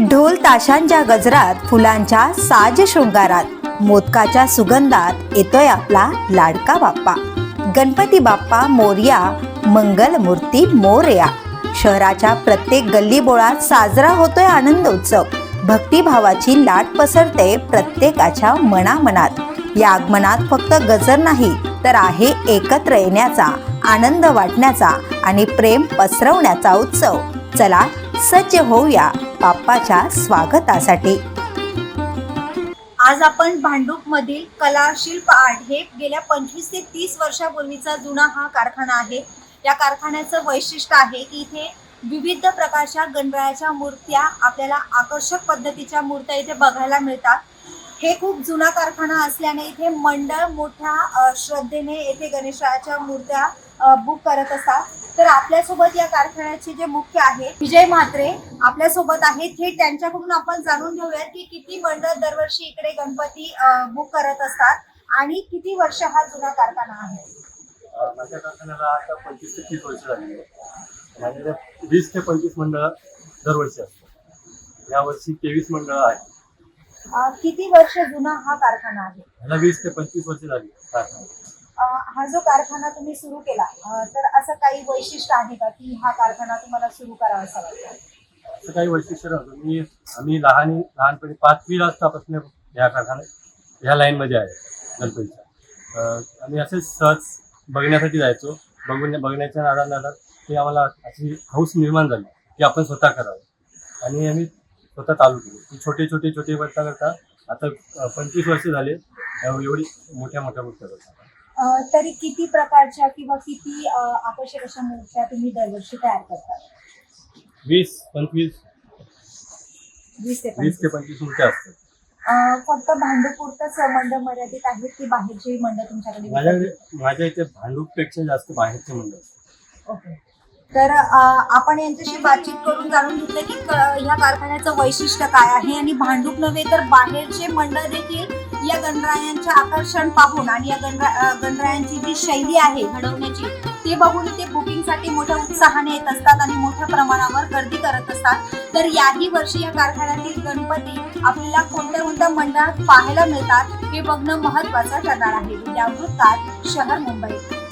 ढोल ताशांच्या गजरात फुलांच्या साज शृंगारात मोदकाच्या सुगंधात येतोय आपला लाडका बाप्पा. गणपती बाप्पा मोरया मंगलमूर्ती मोरया. शहराच्या प्रत्येक गल्लीबोळात साजरा होतोय आनंद उत्सव भक्तिभावाची लाट पसरते प्रत्येकाच्या मनामनात. या आगमनात फक्त गजर नाही तर आहे एकत्र येण्याचा आनंद वाटण्याचा आणि प्रेम पसरवण्याचा उत्सव. चला सज्ज होऊया बाप्पाच्या स्वागतासाठी. आज आपण भांडूप मधील कला शिल्प आर्ट हे गेल्या पंचवीस ते तीस वर्षापूर्वीचा जुना हा कारखाना आहे. या कारखान्याचं वैशिष्ट्य आहे की इथे विविध प्रकारच्या गणरायाच्या मूर्त्या आपल्याला आकर्षक पद्धतीच्या मूर्त्या इथे बघायला मिळतात. हे खूप जुना कारखाना असल्याने इथे मंडळ मोठ्या श्रद्धेने येथे गणेशाच्या मूर्त्या बुक करत असतात. तर आपल्यासोबत या कारखान्याचे जे मुख्य आहे विजय म्हात्रे आपल्यासोबत आहेत. हे त्यांच्याकडून आपण जाणून घेऊयात की किती मंडळ दरवर्षी इकडे गणपती बुक करत असतात आणि किती वर्ष हा जुना कारखाना आहे? माझ्या कारखान्याला आता पंचवीस ते तीस वर्ष झाली आहे वीस ते पंचवीस मंडळ दरवर्षी असतात. यावर्षी तेवीस मंडळ आहेत. अ, किती वर्ष जुना हा कारखाना आहे? वीस ते पंचवीस वर्ष झाली कारखाना. हा जो कारखाना तुम्ही सुरू केला तर असं काही वैशिष्ट्य आहे का की हा कारखाना तुम्हाला सुरू करावासा वाटतो? असं काही वैशिष्ट्य नव्हतं. मी आम्ही लहान लहानपणी पाचवी असतापासून ह्या कारखान्यात ह्या लाईनमध्ये आहे गणपतीच्या. आम्ही असेच सहज बघण्यासाठी जायचो. बघून बघण्याच्या नादात नादात ते आम्हाला अशी हौस निर्माण झाली की आपण स्वतः करावं. आणि आम्ही स्वतः चालू केली. ती छोटे छोटे छोटे करता करता आता पंचवीस वर्ष झाले एवढी मोठ्या मोठ्या गोष्टी करतात तरी किती प्रकारच्या किंवा किती आकर्षक अशा मूर्त्या तुम्ही दरवर्षी तयार करता? वीस पंचवीस. वीस ते वीस ते पंचवीस. पंचवीस मूर्त्या असतात. अ, फक्त भांडूपुरतच मंडळ मर्यादित आहेत की बाहेरचे मंडळ तुमच्याकडे माझ्याकडे माझ्या इथे भांडूपपेक्षा जास्त बाहेरचे मंडळ असतात. ओके. तर अ, आपण यांच्याशी बातचीत करून जाणून घेतलं की क- ह्या कारखान्याचं वैशिष्ट्य काय आहे? आणि भांडूप नव्हे तर बाहेरचे मंडळ देखील या गणरायांचे आकर्षण पाहून आणि या गणरा गणरायांची जी शैली आहे घडवण्याची ते बघून ते बुकिंगसाठी मोठ्या उत्साहाने येत असतात आणि मोठ्या प्रमाणावर गर्दी करत असतात. तर याही वर्षी या कारखान्यातील गणपती आपल्याला कोणत्या कोणत्या मंडळात पाहायला मिळतात हे बघणं महत्वाचं ठरणार आहे. उद्या वृत्तात शहर मुंबई.